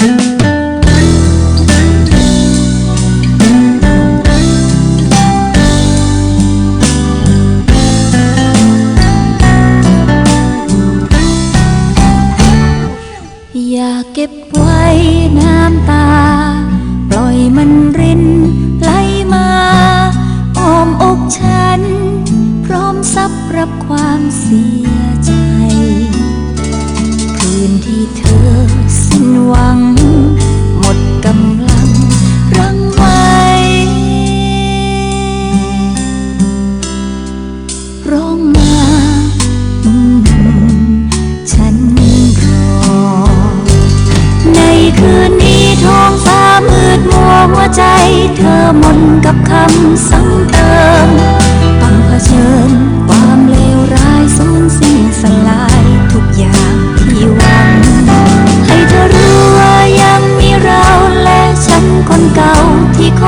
อย่าเก็บไว้น้ำตา ปล่อยมันรินไหลมาอ้อมอกฉัน พร้อมซับรับความเสีย มืดมัวหัวใจ เธอหมนกับคำซ้ำเติมต้องเผชิญความเลวร้ายสูญสิ้นสลายทุกอย่างที่หวัง ให้เธอรู้ว่ายังมีเราและฉันคนเก่าที่ค